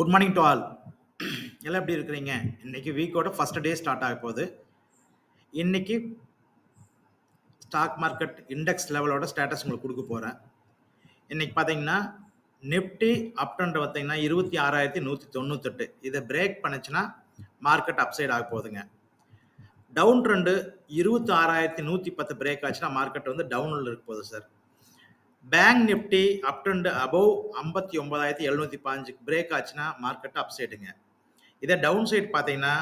Good morning to all எல்லாம் எப்படி இருக்கிறீங்க? இன்னைக்கு வீக்கோட ஃபர்ஸ்ட் டே ஸ்டார்ட் ஆக போகுது. இன்னைக்கு ஸ்டாக் மார்க்கெட் இண்டெக்ஸ் லெவலோட ஸ்டேட்டஸ் உங்களுக்கு கொடுக்க போகிறேன் இன்னைக்கு பார்த்தீங்கன்னா நிஃப்டி அப்டன்ட் பார்த்தீங்கன்னா இருபத்தி ஆறாயிரத்தி நூற்றி தொண்ணூத்தெட்டு. இதை பிரேக் பண்ணுச்சுன்னா மார்க்கெட் அப்சைட் ஆக போகுதுங்க. டவுன் ட்ரெண்டு இருபத்தி ஆறாயிரத்தி நூற்றி பத்து பிரேக் ஆச்சுன்னா மார்க்கெட் வந்து டவுனில் இருக்க போகுது sir bank Nifty up trend above ஐம்பத்தி ஒன்பதாயிரத்தி எழுநூற்றி பாஞ்சு பிரேக் ஆச்சுன்னா மார்க்கெட் அப் சைடுங்க இதே டவுன் சைட் பார்த்தீங்கன்னா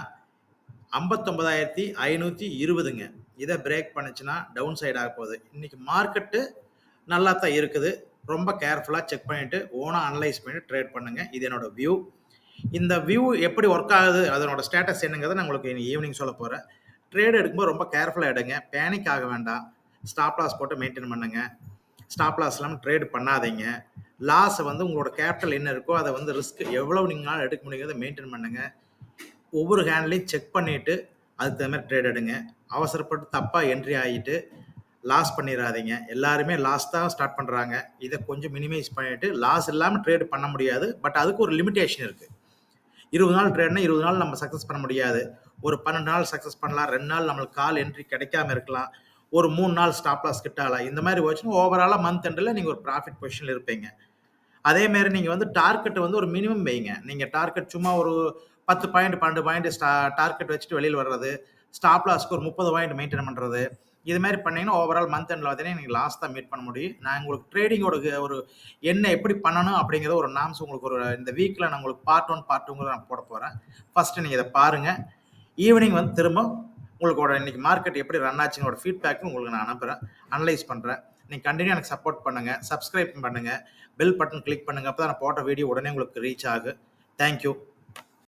ஐம்பத்தொம்பதாயிரத்தி ஐநூற்றி இருபதுங்க. இதை பிரேக் பண்ணுச்சுன்னா டவுன் சைட் ஆக போகுது. இன்னைக்கு மார்க்கெட்டு நல்லா தான் இருக்குது. ரொம்ப கேர்ஃபுல்லாக செக் பண்ணிவிட்டு ஓனாக அனலைஸ் பண்ணிட்டு ட்ரேட் பண்ணுங்கள் இது என்னோட வியூ இந்த வியூ எப்படி ஒர்க் ஆகுது அதனோட ஸ்டேட்டஸ் என்னங்கிறத நான் உங்களுக்கு ஈவினிங் சொல்ல போகிறேன் ட்ரேட் எடுக்கும்போது ரொம்ப கேர்ஃபுல்லாக எடுங்க. பேனிக் ஆக வேண்டாம். ஸ்டாப் லாஸ் போட்டு மெயின்டைன் பண்ணுங்கள் ஸ்டாப் லாஸ் இல்லாமல் ட்ரேட் பண்ணாதீங்க. லாஸை வந்து உங்களோட கேபிட்டல் என்ன இருக்கோ அதை வந்து ரிஸ்க் எவ்வளோ நீங்களால் எடுக்க முடியுங்கிறத மெயின்டைன் பண்ணுங்கள் ஒவ்வொரு ஹேண்ட்லையும் செக் பண்ணிவிட்டு அதுக்கு தகுந்த மாதிரி ட்ரேட் எடுங்க. அவசரப்பட்டு தப்பாக என்ட்ரி ஆகிட்டு லாஸ் பண்ணிடாதீங்க எல்லாருமே லாஸ் தான் ஸ்டார்ட் பண்ணுறாங்க இதை கொஞ்சம் மினிமைஸ் பண்ணிவிட்டு லாஸ் இல்லாமல் ட்ரேட் பண்ண முடியாது. பட் அதுக்கு ஒரு லிமிட்டேஷன் இருக்குது இருபது நாள் ட்ரேட்னா இருபது நாள் நம்ம சக்ஸஸ் பண்ண முடியாது. ஒரு பன்னெண்டு நாள் சக்ஸஸ் பண்ணலாம். ரெண்டு நாள் நம்மளுக்கு கால் என்ட்ரி கிடைக்காம இருக்கலாம். ஒரு மூணு நாள் ஸ்டாப் லாஸ் கிட்டாலா இந்த மாதிரி வச்சுன்னா ஓவராலாக மந்த் எண்டில் நீங்கள் ஒரு ப்ராஃபிட் பொசிஷனில் இருப்பீங்க. அதேமாரி நீங்கள் வந்து டார்கெட்டை வந்து ஒரு மினிமம் வைங்க. நீங்கள் டார்கெட் சும்மா ஒரு பத்து பாயிண்ட் பன்னெண்டு பாயிண்ட் ஸ்டா டார்கெட் வச்சுட்டு வெளியில் வர்றது ஸ்டாப் லாஸ்க்கு ஒரு முப்பது பாயிண்ட் மெயின்டைன் பண்ணுறது இது மாதிரி பண்ணீங்கன்னா ஓவரால் மந்த் எண்டில் பார்த்தீங்கன்னா நீங்கள் லாஸ் தான் மீட் பண்ண முடியும். நான் உங்களுக்கு ட்ரேடிங்கோட ஒரு என்ன எப்படி பண்ணணும் அப்படிங்கிற ஒரு நாம்ஸ் உங்களுக்கு ஒரு இந்த வீக்கில் நான் உங்களுக்கு பார்ட் ஒன் பார்ட் டூங்கிறத நான் போட போகிறேன் ஃபஸ்ட்டு நீங்கள் இதை பாருங்கள் ஈவினிங் வந்து திரும்ப உங்களுக்கோட இன்னைக்கு மார்க்கெட் எப்படி ரன் ஆச்சுங்களோட ஃபீட்பேக்கும் உங்களுக்கு நான் அனுப்புகிறேன் அனலைஸ் பண்ணுறேன் நீங்கள் கண்டினியூ எனக்கு சப்போர்ட் பண்ணுங்கள் சப்ஸ்கிரைப் பண்ணுங்கள் பெல் பட்டன் கிளிக் பண்ணுங்கள் அப்போ தான் நான் போட்ட வீடியோ உடனே உங்களுக்கு ரீச் ஆகும். தேங்க்யூ